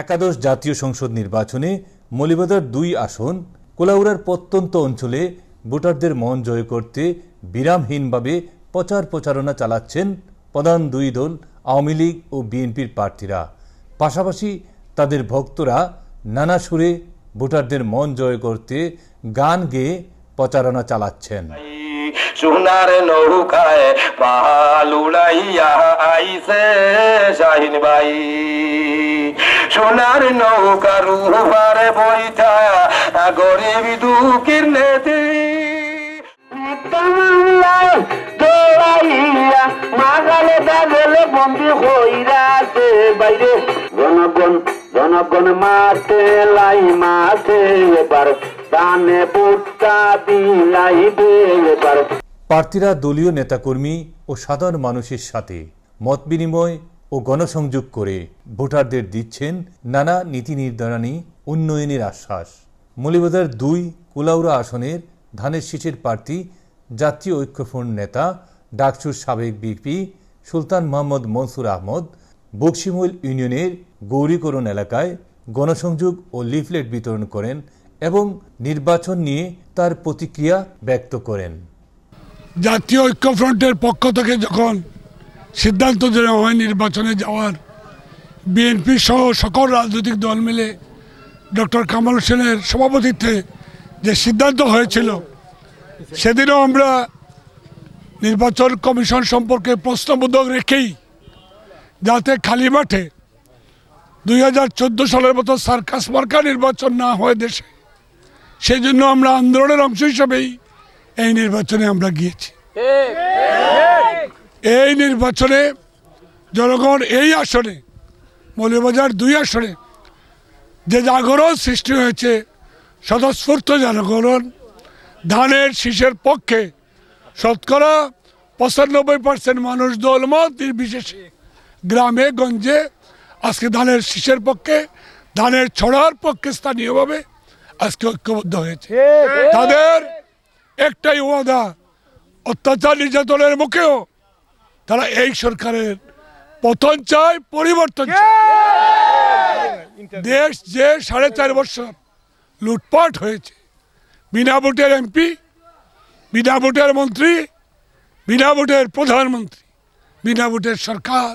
একাদশ জাতীয় সংসদ নির্বাচনে মলিবাজার দুই আসন, কোলাউড়ার প্রত্যন্ত অঞ্চলে ভোটারদের মন জয় করতে বিরামহীনভাবে প্রচার প্রচারণা চালাচ্ছেন প্রধান দুই দল, আওয়ামী লীগ ও বিএনপির প্রার্থীরা। পাশাপাশি তাদের ভক্তরা নানা সুরে ভোটারদের মন জয় করতে গান গেয়ে প্রচারণা চালাচ্ছেন। সোনার নৌকায় পাল উড়াইয়া আইসে শাহিন ভাই। সোনার নৌকা রুহারে বইটা গরিব দুঃখীর নেতি। মাগালে দাগলে বন্দি হইরাছে বাইরে। জনগণ জনগণ মাতে লাই মাতে এবার দানে পুট্টা বিলাইবে এবার। প্রার্থীরা দলীয় নেতাকর্মী ও সাধারণ মানুষের সাথে মত বিনিময় ও গণসংযোগ করে ভোটারদের দিচ্ছেন নানা নীতি নির্ধারণী উন্নয়নের আশ্বাস। মলিবাজার দুই কুলাউড়া আসনের ধানের শীষের প্রার্থী, জাতীয় ঐক্যফ্রন্ট নেতা, ডাকসুর সাবেক বিপি সুলতান মোহাম্মদ মনসুর আহমদ, বক্সিমুল ইউনিয়নের গৌরীকরণ এলাকায় গণসংযোগ ও লিফলেট বিতরণ করেন এবং নির্বাচন নিয়ে তার প্রতিক্রিয়া ব্যক্ত করেন। জাতীয় ঐক্যফ্রন্টের পক্ষ থেকে যখন সিদ্ধান্ত নেওয়া হয় নির্বাচনে যাওয়ার। বিএনপি সহ সকল রাজনৈতিক দল মিলে ডক্টর কামাল হোসেনের সভাপতিত্বে যে সিদ্ধান্ত হয়েছিল, সেদিনও আমরা নির্বাচন কমিশন সম্পর্কে প্রশ্নবোধক রেখেই যাতে খালি মাঠে দুই হাজার চোদ্দ সালের মতো সার্কাস মার্কা নির্বাচন না হয় দেশে সেই জন্য আমরা আন্দোলনের অংশ হিসাবেই এই নির্বাচনে আমরা গিয়েছি। এই নির্বাচনে জনগণ এই আসনে মৌলবাজার দুই আসনে যে জাগরণ সৃষ্টি হয়েছে স্বতঃস্ফূর্ত জনগণ ধানের শীষের পক্ষে শতকরা পঁচানব্বই পার্সেন্ট মানুষ দলমত নির্বিশেষে গ্রামে গঞ্জে আজকে ধানের শীষের পক্ষে ধানের ছড়ার পক্ষে স্থানীয়ভাবে আজকে ঐক্যবদ্ধ হয়েছে। তাদের একটাই ওয়াদা অত্যাচার নির্যাতনের মুখেও তারা এই সরকারের পতন চায় পরিবর্তন চায়। দেশ যে সাড়ে চার বছর লুটপাট হয়েছে বিনা ভোটের এমপি বিনা ভোটের মন্ত্রী বিনা ভোটের প্রধানমন্ত্রী বিনা ভোটের সরকার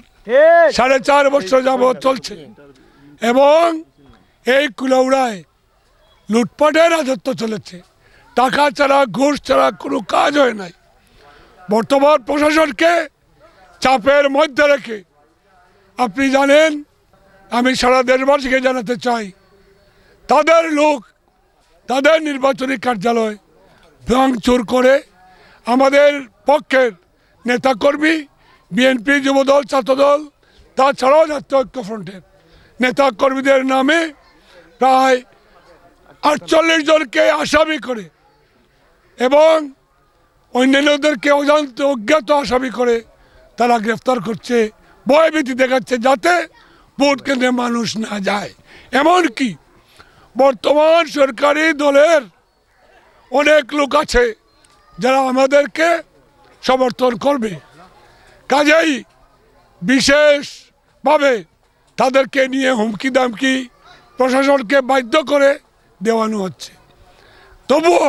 সাড়ে চার বছর যাবৎ চলছে। এবং এই কুলৌড়ায় লুটপাটের রাজত্ব চলেছে। টাকা ছাড়া ঘুষ ছাড়া কোনো কাজ হয় নাই। বর্তমান প্রশাসনকে চাপের মধ্যে রেখে। আপনি জানেন, আমি সারা দেশবাসীকে জানাতে চাই, তাদের লোক, তাদের নির্বাচনী কার্যালয় ভাঙচুর করে আমাদের পক্ষের নেতাকর্মী, বিএনপি যুবদল, ছাত্রদল, তাছাড়াও জাতীয় ঐক্যফ্রন্টের নেতাকর্মীদের নামে প্রায় আটচল্লিশ জনকে আসামি করে এবং অন্যান্যদেরকে অজান্ত অজ্ঞাত আসামি করে তারা গ্রেফতার করছে, ভয়ভীতি দেখাচ্ছে যাতে ভোট কেন্দ্রে মানুষ না যায়। এমনকি বর্তমান সরকারি দলের অনেক লোক আছে যারা আমাদেরকে সমর্থন করবে। কাজেই বিশেষভাবে তাদেরকে নিয়ে হুমকি দামকি প্রশাসনকে বাধ্য করে দেওয়ানো হচ্ছে। তবুও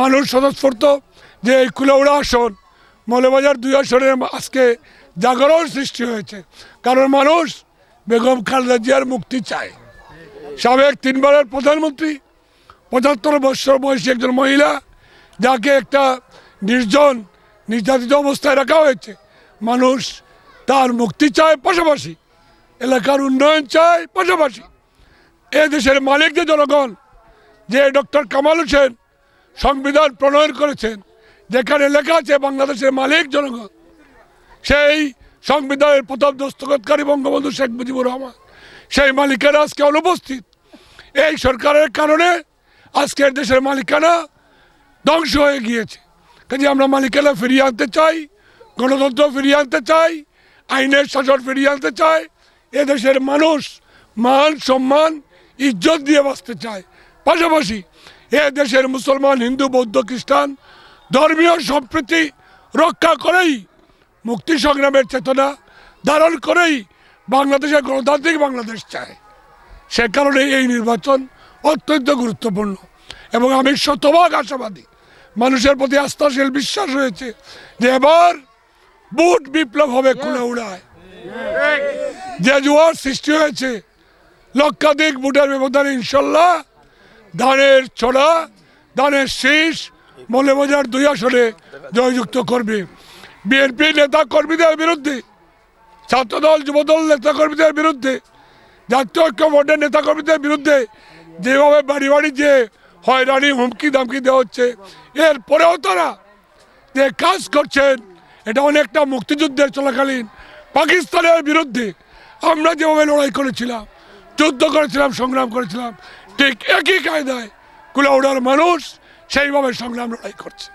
মানুষ স্বতঃস্ফূর্ত যে এই কুলৌড়া আসন মৌলবাজার দুই আসনের আজকে জাগরণ সৃষ্টি হয়েছে। কারণ মানুষ বেগম খালেদা জিয়ার মুক্তি চায়। সাবেক তিনবারের প্রধানমন্ত্রী, পঁচাত্তর বছর বয়সী একজন মহিলা, যাকে একটা নির্জন, নির্যাতিত অবস্থায় রাখা হয়েছে। মানুষ তার মুক্তি চায় পাশাপাশি, এলাকার উন্নয়ন চায় পাশাপাশি। এ দেশের মালিক যে জনগণ, যে ডক্টর কামাল হোসেন সংবিধান প্রণয়ন করেছেন যেখানে লেখা আছে বাংলাদেশের মালিক জনগণ, সেই সংবিধানের প্রথম দস্তখতকারী বঙ্গবন্ধু শেখ মুজিবুর রহমান, সেই মালিকেরা আজকে অনুপস্থিত। এই সরকারের কারণে আজকের দেশের মালিকানা ধ্বংস হয়ে গিয়েছে। কাজে আমরা মালিকানা ফিরিয়ে আনতে চাই, গণতন্ত্র ফিরিয়ে আনতে চাই, আইনের শাসন ফিরিয়ে আনতে চাই, এদেশের মানুষ মান, সম্মান, ইজ্জত দিয়ে বাঁচতে চায়। পাশাপাশি এ দেশের মুসলমান, হিন্দু, বৌদ্ধ, খ্রিস্টান ধর্মীয় সম্প্রীতি রক্ষা করেই মুক্তি সংগ্রামের চেতনা ধারণ করেই বাংলাদেশের গণতান্ত্রিক বাংলাদেশ চায়। সে কারণে এই নির্বাচন অত্যন্ত গুরুত্বপূর্ণ এবং আমি শতভাগ আশাবাদী। মানুষের প্রতি আস্থাশীল বিশ্বাস রয়েছে যে এবার বুট বিপ্লব হবে খুলে উড়ায়। যে জোয়ার সৃষ্টি হয়েছে লক্ষাধিক বুটের ব্যবধানে ইনশাল্লাহ। ধানের ছড়া ধানের শীষ মৌলবাজার দুই আসনে জয়যুক্ত করবে বিএনপি নেতা কর্মীদের বিরুদ্ধে, ছাত্রদল, যুবদল নেতা কর্মীদের বিরুদ্ধে, জাতীয় ঐক্য বোর্ডের নেতা কর্মীদের বিরুদ্ধে যেভাবে বাড়ি বাড়ি যে হয়রানি, হুমকি, দামকি দেওয়া হচ্ছে এরপরেও তারা যে কাজ করছেন, এটা অনেকটা মুক্তিযুদ্ধের চলাকালীন। পাকিস্তানের বিরুদ্ধে আমরা যেভাবে লড়াই করেছিলাম, যুদ্ধ করেছিলাম, সংগ্রাম করেছিলাম, ঠিক একই কায়দায় কুলাউড়ার মানুষ সেইভাবে সংগ্রাম লড়াই করছে।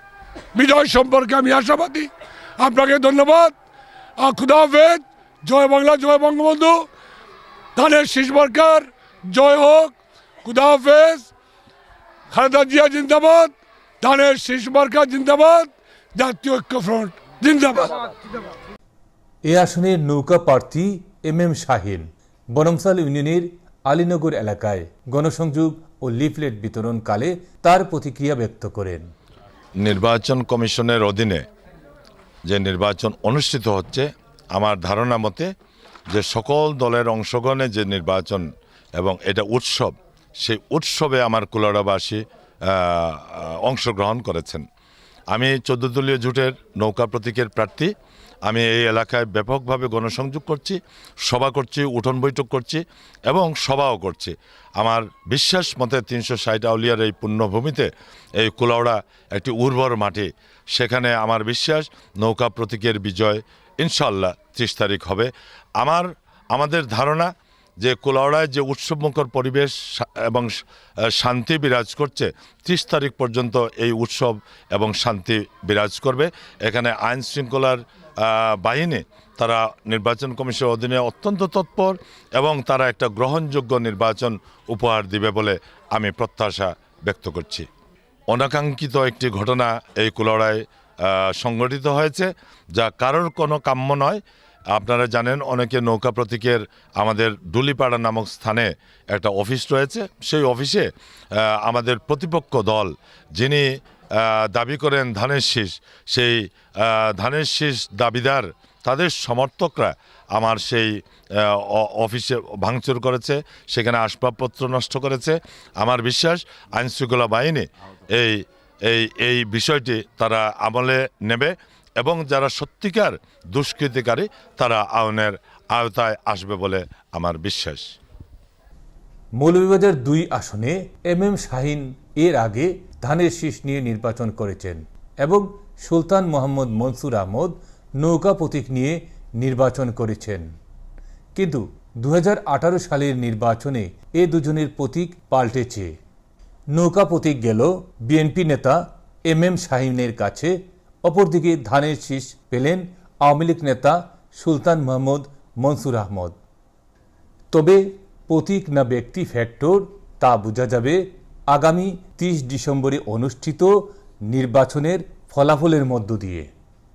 বিজয় সম্পর্কে আমি আশাবাদী। আপনাকে ধন্যবাদ। খুদা হাফেজ। জয় বাংলা, জয় বঙ্গবন্ধু। ধানের শীষ সরকার জয় হোক। খুদা হাফেজ। খালেদা জিয়া জিন্দাবাদ। ধানের শীষ সরকার জিন্দাবাদ। জাতীয় ঐক্য ফ্রন্ট জিন্দাবাদ। এ আসনের নৌকা প্রার্থী এম এম শাহিন, বনমসাল ইউনিয়নের আলীনগর এলাকায়। গণসংযোগ ও লিফলেট বিতরণকালে তার প্রতিক্রিয়া ব্যক্ত করেন। নির্বাচন কমিশনের অধীনে যে নির্বাচন অনুষ্ঠিত হচ্ছে, আমার ধারণা মতে যে সকল দলের অংশগ্রহণে যে নির্বাচন এবং এটা উৎসব, সেই উৎসবে আমার কুলারাবাসী অংশগ্রহণ করেছেন। আমি চোদ্দ দলীয় জোটের নৌকা প্রতীকের প্রার্থী। আমি এই এলাকায় ব্যাপকভাবে গণসংযোগ করছি, সভা করছি, উঠোন বৈঠক করছি এবং সভাও করছি। আমার বিশ্বাস মতে তিনশো ষাট আউলিয়ার এই পুণ্যভূমিতে এই কুলাউড়া একটি উর্বর মাটি, সেখানে আমার বিশ্বাস নৌকা প্রতীকের বিজয় ইনশাল্লাহ ত্রিশ তারিখ হবে। আমার, আমাদের ধারণা যে কুলাউড়ায় যে উৎসবমুখর পরিবেশ এবং শান্তি বিরাজ করছে, ত্রিশ তারিখ পর্যন্ত এই উৎসব এবং শান্তি বিরাজ করবে। এখানে আইন শৃঙ্খলার বাহিনী, তারা নির্বাচন কমিশনের অধীনে অত্যন্ত তৎপর এবং তারা একটা গ্রহণযোগ্য নির্বাচন উপহার দিবে বলে আমি প্রত্যাশা ব্যক্ত করছি। অনাকাঙ্ক্ষিত একটি ঘটনা এই কুলড়ায় সংঘটিত হয়েছে, যা কারোর কোনো কাম্য নয়। আপনারা জানেন, অনেকে নৌকা প্রতীকের আমাদের ডুলিপাড়া নামক স্থানে একটা অফিস রয়েছে। সেই অফিসে আমাদের প্রতিপক্ষ দল, যিনি দাবি করেন ধানের শীষ। সেই ধানের শীষ দাবিদার, তাদের সমর্থকরা আমার সেই অফিসে ভাঙচুর করেছে, সেখানে আসবাবপত্র নষ্ট করেছে। আমার বিশ্বাস, আইনশৃঙ্খলা বাহিনী এই এই এই বিষয়টি তারা আমলে নেবে এবং যারা সত্যিকার দুষ্কৃতিকারী, তারা আইনের আওতায় আসবে বলে আমার বিশ্বাস। মৌলভীবাজার দুই আসনে এম এম শাহিন এর আগে ধানের শীষ নিয়ে নির্বাচন করেছেন এবং সুলতান মোহাম্মদ মনসুর আহমদ নৌকা প্রতীক নিয়ে নির্বাচন করেছেন। কিন্তু দু হাজার আঠারো সালের নির্বাচনে এ দুজনের প্রতীক পাল্টেছে। নৌকা প্রতীক গেল বিএনপি নেতা এম এম শাহিনের কাছে, অপরদিকে ধানের শীষ পেলেন আওয়ামী লীগ নেতা সুলতান মোহাম্মদ মনসুর আহমদ। তবে প্রতীক না ব্যক্তি ফ্যাক্টর তা বোঝা যাবে আগামী তিরিশ ডিসেম্বরে অনুষ্ঠিত নির্বাচনের ফলাফলের মধ্য দিয়ে।